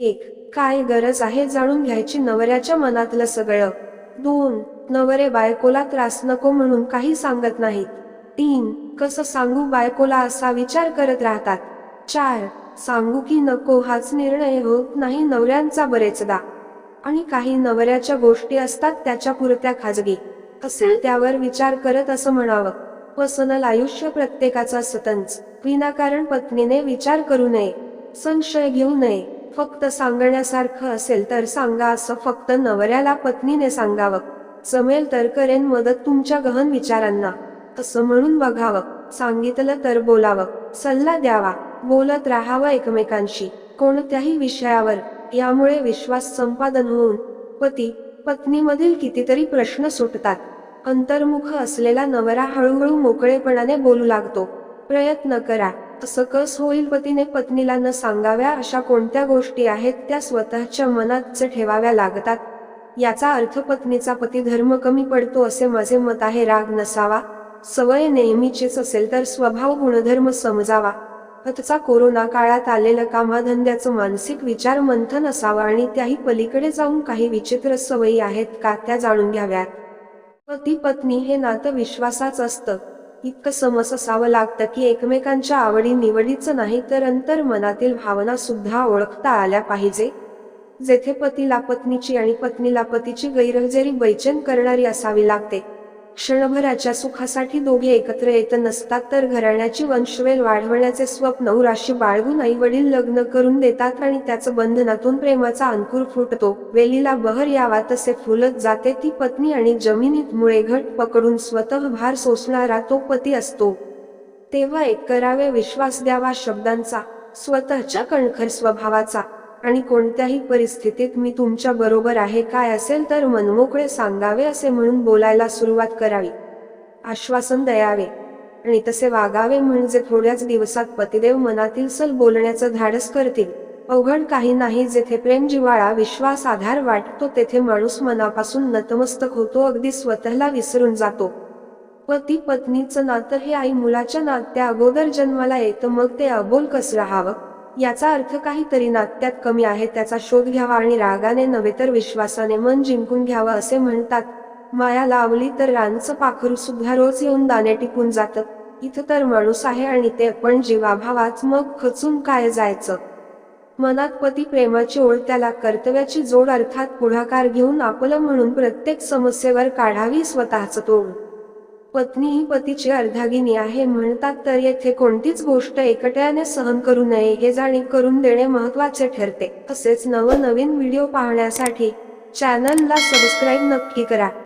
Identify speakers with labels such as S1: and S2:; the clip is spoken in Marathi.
S1: एक काय गरज आहे जाणून घ्यायची नवऱ्याच्या मनातलं सगळं. दोन नवरे बायकोला त्रास नको म्हणून काही सांगत नाहीत. तीन कसं सांगू बायकोला असा विचार करत राहतात. चार सांगू की नको हाच निर्णय होत नाही नवऱ्यांचा बरेचदा. आणि काही नवऱ्याच्या गोष्टी असतात त्याच्या पुरत्या खाजगी. असेल त्यावर विचार करत असं म्हणावं. पसनल आयुष्य प्रत्येकाचा सतंच विनाकारण पत्नीने विचार करू नये. संशय घेऊ नये. फक्त सांगण्यासारखं असेल तर सांगा असं फक्त नवऱ्याला पत्नीने सांगावं. जमेल तर करेन मदत तुमच्या गहन विचारांना. असं म्हणून बघावं. सांगितलं तर बोलावं. सल्ला द्यावा. बोलत राहावं एकमेकांशी. कोणत्याही विषयावर. यामुळे विश्वास संपादन होऊन पती पत्नीमधील कितीतरी प्रश्न सुटतात. अंतर्मुख असलेला नवरा हळूहळू मोकळेपणाने बोलू लागतो. प्रयत्न करा. तसं कस होईल पतीने पत्नीला न सांगाव्या अशा कोणत्या गोष्टी आहेत त्या स्वतःच्या मनातच ठेवाव्या लागतात? याचा अर्थ पत्नीचा पती धर्म कमी पडतो असे माझे मत आहे. राग नसावा. सवय नेहमीचीच असेल तर स्वभाव गुणधर्म समजावा. आजचा कोरोना काळात आलेलं कामाधंद्याचं मानसिक विचार मंथन असावं आणि त्याही पलीकडे जाऊन काही विचित्र सवयी आहेत का त्या जाणून घ्याव्यात. पती पत्नी हे नातं विश्वासाच असतं. इतकं समस असावं लागतं की एकमेकांच्या आवडी निवडीचं नाही तर अंतर मनातील भावना सुद्धा ओळखता आल्या पाहिजे. जेथे पतीला पत्नीची आणि पत्नीला पतीची गैरहजेरी बैचेन करणारी असावी लागते. क्षणभराच्या सुखासाठी दोघे एकत्र येत नसतात तर घराण्याची वंशवेल वाढवण्याचे स्वप्न राशी बाळगून आई वडील लग्न करून देतात आणि त्याचं बंधनातून प्रेमाचा अंकुर फुटतो. वेलीला बहर यावा तसे फुलत जाते ती पत्नी आणि जमिनीत मुळे घट पकडून स्वतः भार सोसणारा तो पती असतो. तेव्हा एक करावे विश्वास द्यावा शब्दांचा स्वतःच्या कणखर स्वभावाचा. आणि कोणत्याही परिस्थितीत मी तुमच्या बरोबर आहे काय असेल तर मनमोकळे सांगावे असे म्हणून बोलायला सुरुवात करावी. आश्वासन द्यावे. आणि तसे वागावे म्हणजे थोड्याच दिवसात पतिदेव मनातील सल बोलण्याचं धाडस करतील. अवघड काही नाही जेथे प्रेम जिवाळा विश्वास आधार वाटतो तेथे माणूस मनापासून नतमस्तक होतो अगदी स्वतःला विसरून जातो. पती पत्नीचं नातं हे आई मुलाच्या नात्या अगोदर जन्माला येतं मग ते अबोल कसं राहावं? याचा अर्थ काहीतरी नात्यात कमी आहे त्याचा शोध घ्यावा आणि रागाने नव्हे तर विश्वासाने मन जिंकून घ्यावं असे म्हणतात. माया लावली तर रानचं पाखरू सुद्धा रोज येऊन दाणे टिकून जातं. इथं तर माणूस आहे आणि ते पण जीवाभावात मग खचून काय जायचं? मनात पती प्रेमाची ओळ त्याला कर्तव्याची जोड अर्थात पुढाकार घेऊन आपलं म्हणून प्रत्येक समस्येवर काढावी स्वतःच तोड. पत्नी ही पतीची अर्धागिनी आहे. म्हणतात तर येथे कोणतीच गोष्ट एकट्याने सहन करू नये हे जाणीव करून देणे महत्त्वाचे ठरते. तसेच नवनवीन व्हिडिओ पाहण्यासाठी चॅनलला सबस्क्राईब नक्की करा.